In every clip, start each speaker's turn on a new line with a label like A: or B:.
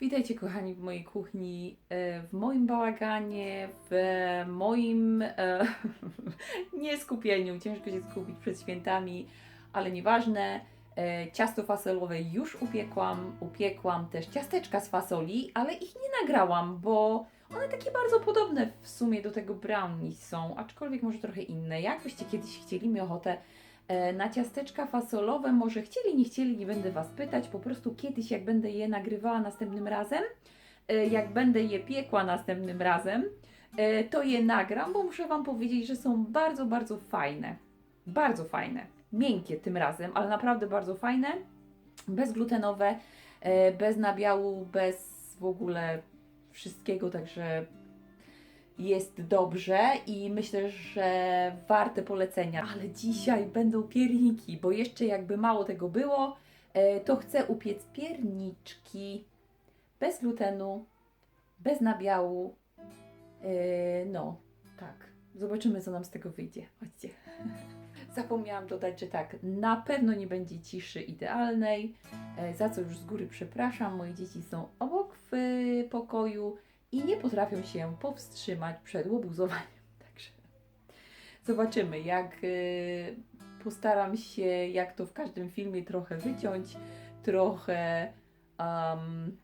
A: Witajcie kochani w mojej kuchni, e, w moim bałaganie, w moim e, nieskupieniu. Ciężko się skupić przed świętami, ale nieważne. E, Ciasto fasolowe już upiekłam, upiekłam też ciasteczka z fasoli, ale ich nie nagrałam, bo one takie bardzo podobne w sumie do tego brownie są, aczkolwiek może trochę inne. Jakbyście kiedyś chcieli, mieli ochotę na ciasteczka fasolowe, może chcieli, nie chcieli, nie będę Was pytać, po prostu kiedyś jak będę je nagrywała następnym razem, e, jak będę je piekła następnym razem, e, to je nagram, bo muszę Wam powiedzieć, że są bardzo, bardzo fajne. Bardzo fajne. Miękkie tym razem, ale naprawdę bardzo fajne. Bezglutenowe, e, bez nabiału, bez w ogóle wszystkiego, także jest dobrze i myślę, że warte polecenia. Ale dzisiaj będą pierniki, bo jeszcze jakby mało tego było, e, to chcę upiec pierniczki bez glutenu, bez nabiału. E, No, tak. Zobaczymy, co nam z tego wyjdzie. Chodźcie. Zapomniałam dodać, że tak, na pewno nie będzie ciszy idealnej, e, za co już z góry przepraszam. Moje dzieci są obok w pokoju i nie potrafią się powstrzymać przed łobuzowaniem. Także zobaczymy, jak y, postaram się, jak to w każdym filmie, trochę wyciąć, trochę um,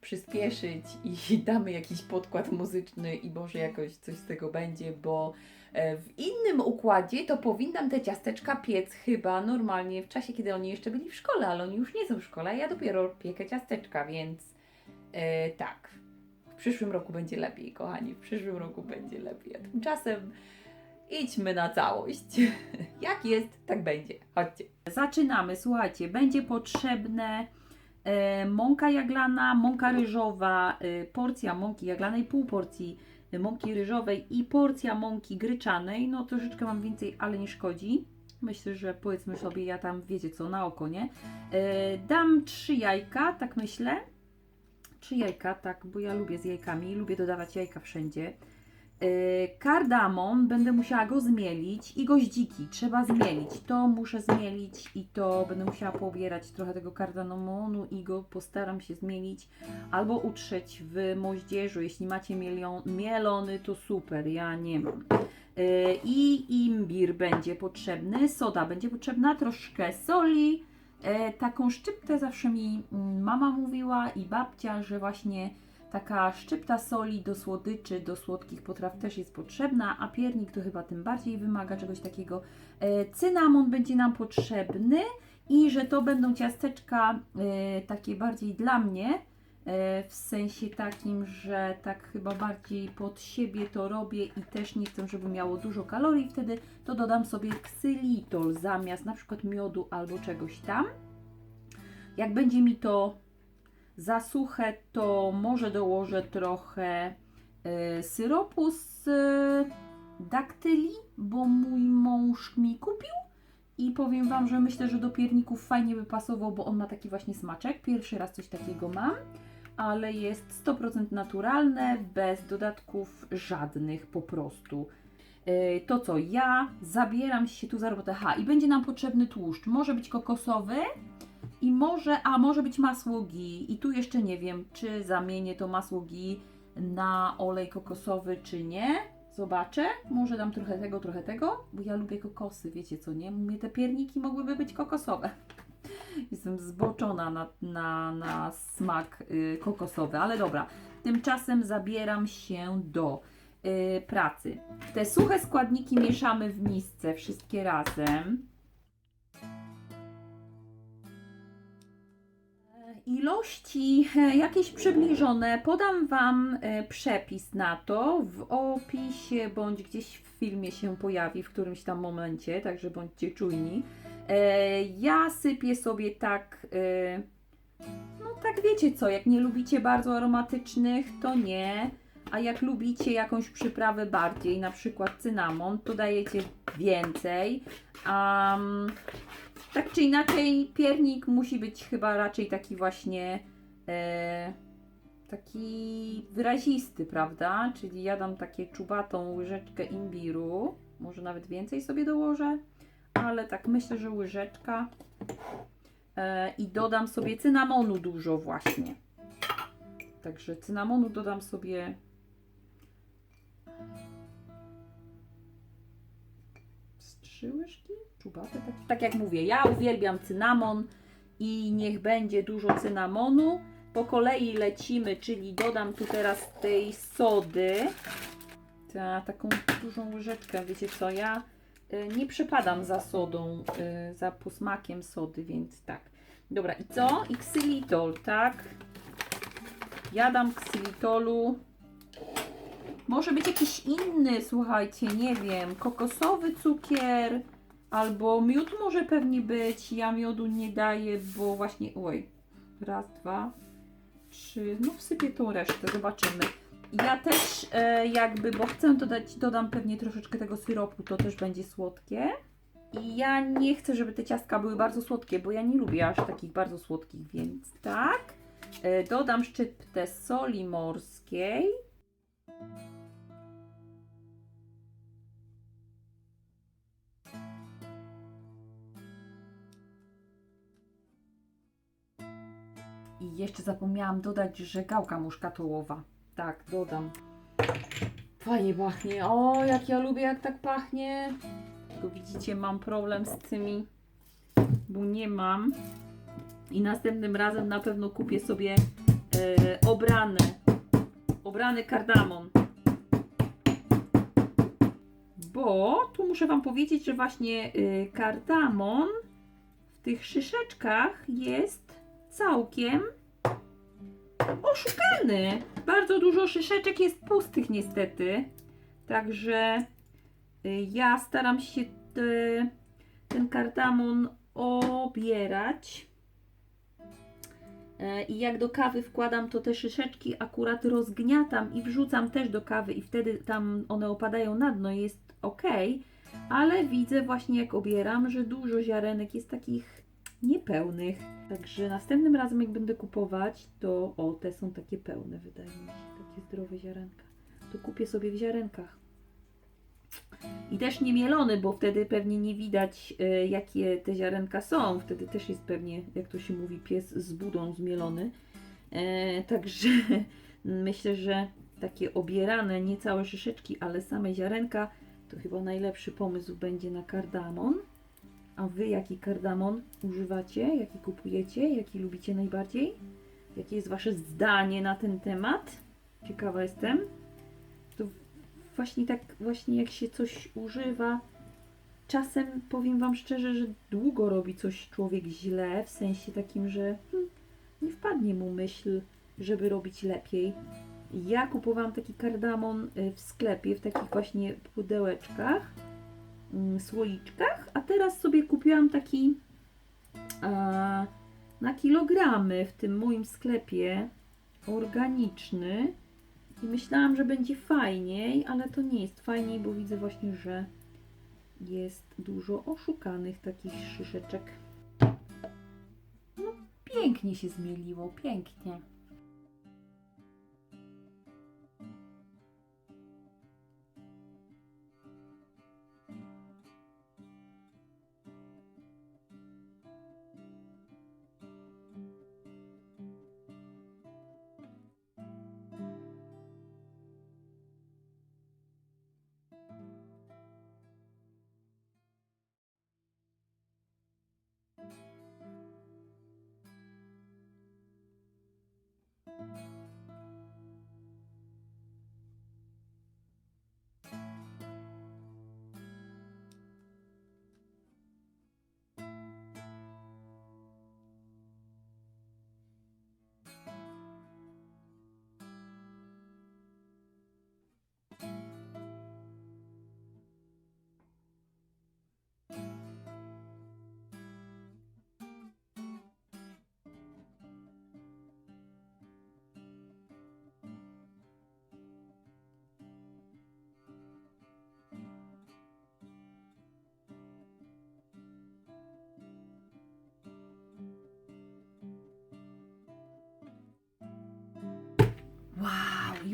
A: przyspieszyć i damy jakiś podkład muzyczny i może jakoś coś z tego będzie, bo e, w innym układzie to powinnam te ciasteczka piec chyba normalnie w czasie, kiedy oni jeszcze byli w szkole, ale oni już nie są w szkole, ja dopiero piekę ciasteczka, więc e, tak. W przyszłym roku będzie lepiej, kochani, w przyszłym roku będzie lepiej. A tymczasem idźmy na całość. Jak jest, tak będzie. Chodźcie. Zaczynamy, słuchajcie, będzie potrzebne e, mąka jaglana, mąka ryżowa, e, porcja mąki jaglanej, pół porcji e, mąki ryżowej i porcja mąki gryczanej. No troszeczkę mam więcej, ale nie szkodzi. Myślę, że powiedzmy sobie, ja tam wiecie co, na oko, nie? E, dam trzy jajka, tak myślę. Trzy jajka, tak, bo ja lubię z jajkami, lubię dodawać jajka wszędzie. E, Kardamon, będę musiała go zmielić i goździki trzeba zmielić. To muszę zmielić i to będę musiała poobierać trochę tego kardamonu i go postaram się zmielić albo utrzeć w moździerzu. Jeśli macie mielion, mielony, to super, ja nie mam. E, I imbir będzie potrzebny, soda będzie potrzebna, troszkę soli, taką szczyptę zawsze mi mm, mama mówiła i babcia, że właśnie taka szczypta soli do słodyczy, do słodkich potraw też jest potrzebna, a piernik to chyba tym bardziej wymaga czegoś takiego. E, Cynamon będzie nam potrzebny i że to będą ciasteczka e, takie bardziej dla mnie, e, w sensie takim, że tak chyba bardziej pod siebie to robię i też nie chcę, żeby miało dużo kalorii, wtedy to dodam sobie ksylitol zamiast na przykład miodu albo czegoś tam. Jak będzie mi to za suche, to może dołożę trochę e, syropu z e, daktyli, bo mój mąż mi kupił. I powiem Wam, że myślę, że do pierników fajnie by pasował, bo on ma taki właśnie smaczek. Pierwszy raz coś takiego mam, ale jest 100% naturalne, bez dodatków żadnych po prostu. E, To co, ja zabieram się tu za robotę. Ha, i będzie nam potrzebny tłuszcz. Może być kokosowy, i może, a może być masło. I tu jeszcze nie wiem, czy zamienię to masło na olej kokosowy, czy nie. Zobaczę. Może dam trochę tego, trochę tego, bo ja lubię kokosy, wiecie co, nie? Mnie te pierniki mogłyby być kokosowe. Jestem zboczona na, na, na smak y, kokosowy, ale dobra. Tymczasem zabieram się do y, pracy. Te suche składniki mieszamy w misce, wszystkie razem. Ilości e, jakieś przybliżone. Podam Wam e, przepis na to w opisie bądź gdzieś w filmie się pojawi w którymś tam momencie, także bądźcie czujni. E, Ja sypię sobie tak, e, no tak wiecie co, jak nie lubicie bardzo aromatycznych, to nie. A jak lubicie jakąś przyprawę bardziej, na przykład cynamon, to dajecie więcej. Um, tak czy inaczej, piernik musi być chyba raczej taki właśnie e, taki wyrazisty, prawda? Czyli ja dam takie czubatą łyżeczkę imbiru, może nawet więcej sobie dołożę, ale tak myślę, że łyżeczka e, i dodam sobie cynamonu dużo właśnie. Także cynamonu dodam sobie z trzy łyżki, czubate. Tak, tak jak mówię, ja uwielbiam cynamon i niech będzie dużo cynamonu. Po kolei lecimy, czyli dodam tu teraz tej sody. Ta, taką dużą łyżeczkę, wiecie co, ja nie przepadam za sodą, y, za posmakiem sody, więc tak. Dobra, i co? I ksylitol, tak? Ja dam ksylitolu. Może być jakiś inny, słuchajcie, nie wiem, kokosowy cukier, albo miód może pewnie być. Ja miodu nie daję, bo właśnie, oj, raz, dwa, trzy, no wsypię tą resztę, zobaczymy. Ja też e, jakby, bo chcę dodać, dodam pewnie troszeczkę tego syropu, to też będzie słodkie. I ja nie chcę, żeby te ciastka były bardzo słodkie, bo ja nie lubię aż takich bardzo słodkich, więc tak. E, dodam szczyptę soli morskiej. I jeszcze zapomniałam dodać, że gałka muszkatołowa. Tak, dodam. Fajnie pachnie. O, jak ja lubię, jak tak pachnie. Tylko widzicie, mam problem z tymi, bo nie mam. I następnym razem na pewno kupię sobie e, obrany, obrany kardamon. Bo tu muszę Wam powiedzieć, że właśnie e, kardamon w tych szyszeczkach jest całkiem oszukany. Bardzo dużo szyszeczek jest pustych niestety. Także y, ja staram się te, ten kardamon obierać. E, I jak do kawy wkładam, to te szyszeczki akurat rozgniatam i wrzucam też do kawy i wtedy tam one opadają na dno jest ok. Ale widzę właśnie jak obieram, że dużo ziarenek jest takich niepełnych. Także następnym razem jak będę kupować, to o, te są takie pełne, wydaje mi się, takie zdrowe ziarenka. To kupię sobie w ziarenkach. I też nie mielony, bo wtedy pewnie nie widać, e, jakie te ziarenka są. Wtedy też jest pewnie, jak to się mówi, pies z budą zmielony. E, także myślę, że takie obierane, nie całe szyszeczki, ale same ziarenka, to chyba najlepszy pomysł będzie na kardamon. A Wy jaki kardamon używacie? Jaki kupujecie? Jaki lubicie najbardziej? Jakie jest Wasze zdanie na ten temat? Ciekawa jestem. To właśnie tak, właśnie jak się coś używa, czasem powiem Wam szczerze, że długo robi coś człowiek źle, w sensie takim, że hmm, nie wpadnie mu myśl, żeby robić lepiej. Ja kupowałam taki kardamon y, w sklepie, w takich właśnie pudełeczkach słoiczkach, a teraz sobie kupiłam taki e, na kilogramy w tym moim sklepie organiczny i myślałam, że będzie fajniej, ale to nie jest fajniej, bo widzę właśnie, że jest dużo oszukanych takich szyszeczek. No, pięknie się zmieliło, pięknie.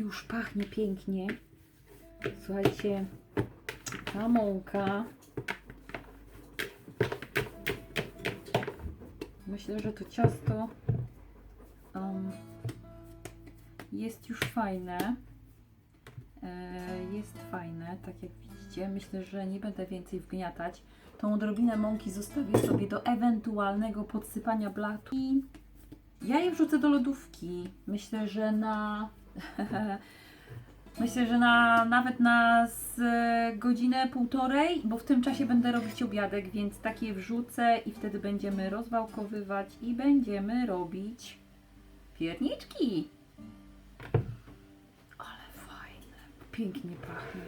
A: Już pachnie pięknie. Słuchajcie, ta mąka. Myślę, że to ciasto um, jest już fajne. E, Jest fajne, tak jak widzicie. Myślę, że nie będę więcej wgniatać. Tą odrobinę mąki zostawię sobie do ewentualnego podsypania blatu. I ja je wrzucę do lodówki. Myślę, że na. Myślę, że na nawet na z godzinę, półtorej, bo w tym czasie będę robić obiadek, więc takie wrzucę i wtedy będziemy rozwałkowywać i będziemy robić pierniczki. Ale fajne, pięknie pachnie.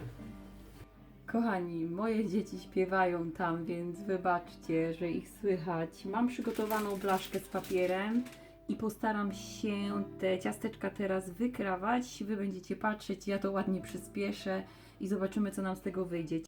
A: Kochani, moje dzieci śpiewają tam, więc wybaczcie, że ich słychać. Mam przygotowaną blaszkę z papierem i postaram się te ciasteczka teraz wykrawać. Wy będziecie patrzeć, ja to ładnie przyspieszę i zobaczymy, co nam z tego wyjdzie.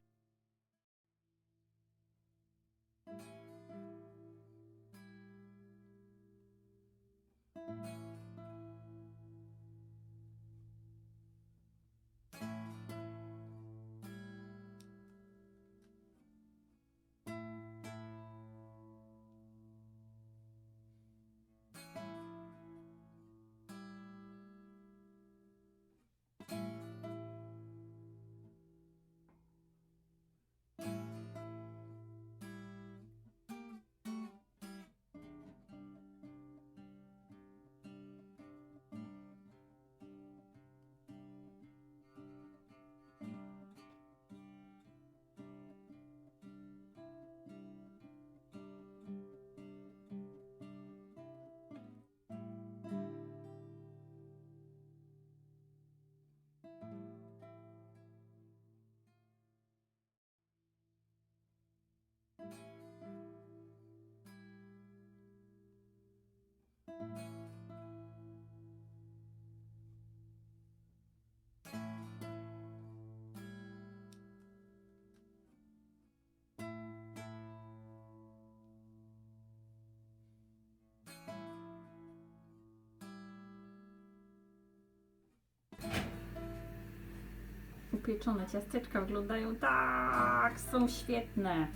A: Upieczone ciasteczka wyglądają tak, są świetne.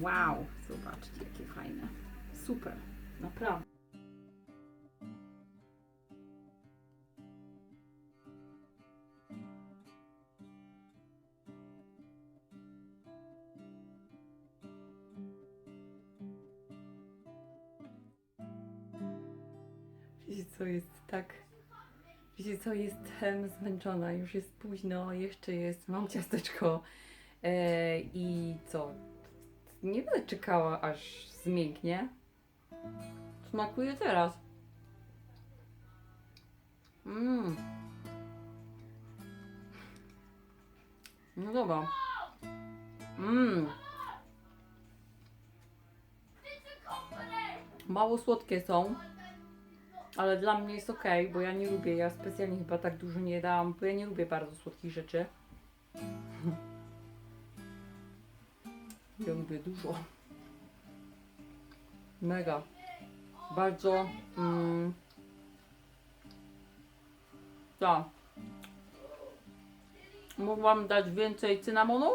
A: Wow, zobaczcie jakie fajne. Super, naprawdę. Co, jestem zmęczona, już jest późno, jeszcze jest, mam ciasteczko e, i co, nie będę czekała aż zmięknie. Smakuje teraz. Mmm. No dobra. Mmm. Mało słodkie są. Ale dla mnie jest ok, bo ja nie lubię, ja specjalnie chyba tak dużo nie dałam, bo ja nie lubię bardzo słodkich rzeczy. Ja lubię dużo. Mega. Bardzo. Mm. Mogłam dać więcej cynamonu?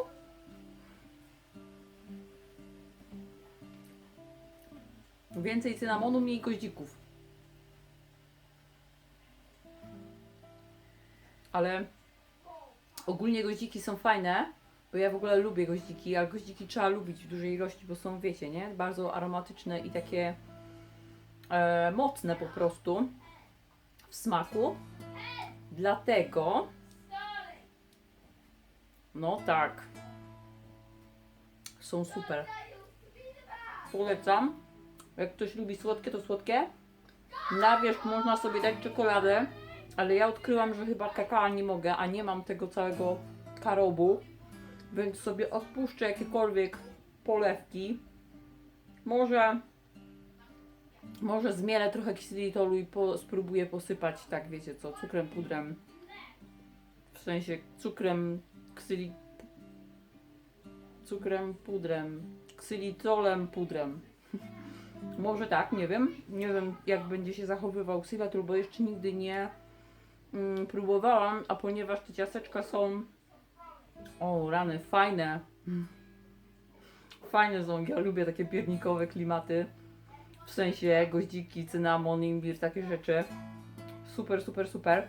A: Więcej cynamonu, mniej goździków. Ale ogólnie goździki są fajne, bo ja w ogóle lubię goździki, a goździki trzeba lubić w dużej ilości, bo są, wiecie, nie? Bardzo aromatyczne i takie e, mocne po prostu w smaku. Dlatego no tak. Są super. Polecam. Jak ktoś lubi słodkie, to słodkie. Na wierzch można sobie dać czekoladę, ale ja odkryłam, że chyba kakao nie mogę, a nie mam tego całego karobu, więc sobie odpuszczę jakiekolwiek polewki. Może może zmielę trochę ksylitolu i po, spróbuję posypać, tak wiecie co, cukrem, pudrem. W sensie cukrem, ksyli... Cukrem, pudrem. Ksylitolem, pudrem. Może tak, nie wiem. Nie wiem, jak będzie się zachowywał ksylitol, bo jeszcze nigdy nie mm, próbowałam, a ponieważ te ciasteczka są... O, rany, fajne. Fajne są, ja lubię takie piernikowe klimaty. W sensie goździki, cynamon, imbir, takie rzeczy. super, super, super.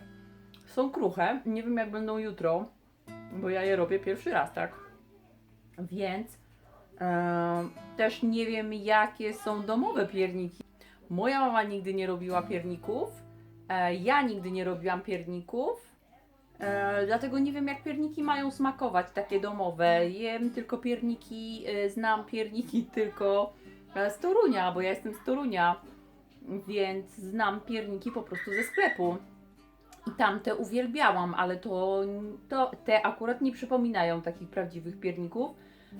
A: Są kruche, nie wiem jak będą jutro, bo ja je robię pierwszy raz, tak? Więc też nie wiem jakie są domowe pierniki. Moja mama nigdy nie robiła pierników, ja nigdy nie robiłam pierników. E, dlatego nie wiem, jak pierniki mają smakować, takie domowe. Jem tylko pierniki, e, znam pierniki tylko e, z Torunia, bo ja jestem z Torunia, więc znam pierniki po prostu ze sklepu. I tamte uwielbiałam, ale to, to te akurat nie przypominają takich prawdziwych pierników.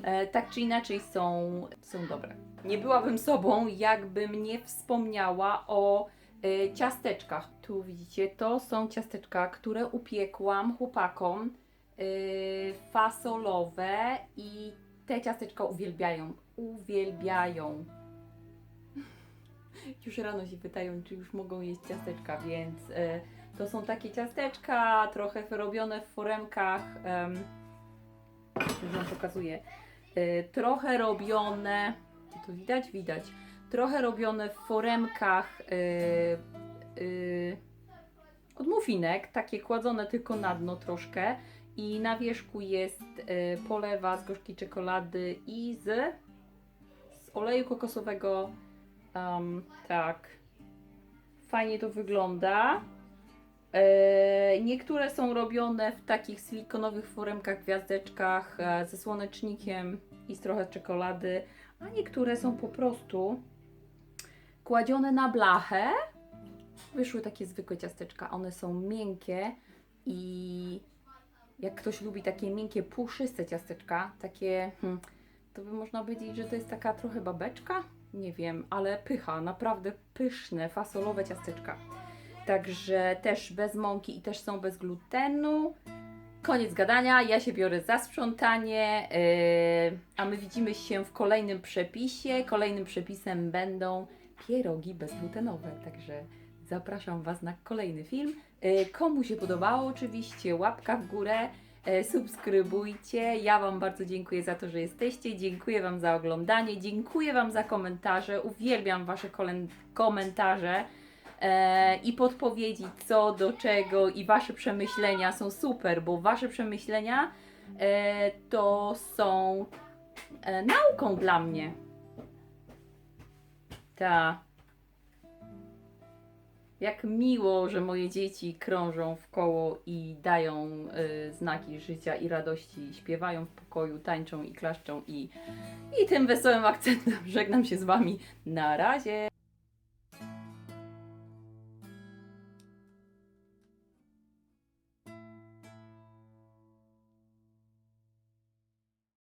A: E, tak czy inaczej są, są dobre. Nie byłabym sobą, jakbym nie wspomniała o e, ciasteczkach. Tu widzicie, to są ciasteczka, które upiekłam chłopakom. e, fasolowe i te ciasteczka uwielbiają. Uwielbiają. Już rano się pytają, czy już mogą jeść ciasteczka, więc e, to są takie ciasteczka, trochę robione w foremkach. em, już Wam pokazuję. E, trochę robione. Czy to widać? Widać. Trochę robione w foremkach e, e, od takie kładzone tylko na dno troszkę. I na wierzchu jest e, polewa z gorzkiej czekolady i z, z oleju kokosowego. Um, tak. Fajnie to wygląda. E, niektóre są robione w takich silikonowych foremkach, gwiazdeczkach e, ze słonecznikiem i z trochę czekolady, a niektóre są po prostu kładzione na blachę. Wyszły takie zwykłe ciasteczka. One są miękkie i jak ktoś lubi takie miękkie, puszyste ciasteczka, takie, hmm, to by można powiedzieć, że to jest taka trochę babeczka? Nie wiem, ale pycha, naprawdę pyszne, fasolowe ciasteczka. Także też bez mąki i też są bez glutenu. Koniec gadania, ja się biorę za sprzątanie, yy, a my widzimy się w kolejnym przepisie. Kolejnym przepisem będą pierogi bezglutenowe, także zapraszam Was na kolejny film. Yy, komu się podobało, oczywiście łapka w górę, yy, subskrybujcie. Ja Wam bardzo dziękuję za to, że jesteście, dziękuję Wam za oglądanie, dziękuję Wam za komentarze, uwielbiam Wasze komentarze e, i podpowiedzi co do czego i Wasze przemyślenia są super, bo Wasze przemyślenia e, to są e, nauką dla mnie. Ta. Jak miło, że moje dzieci krążą w koło i dają e, znaki życia i radości, śpiewają w pokoju, tańczą i klaszczą i, i tym wesołym akcentem żegnam się z Wami. Na razie!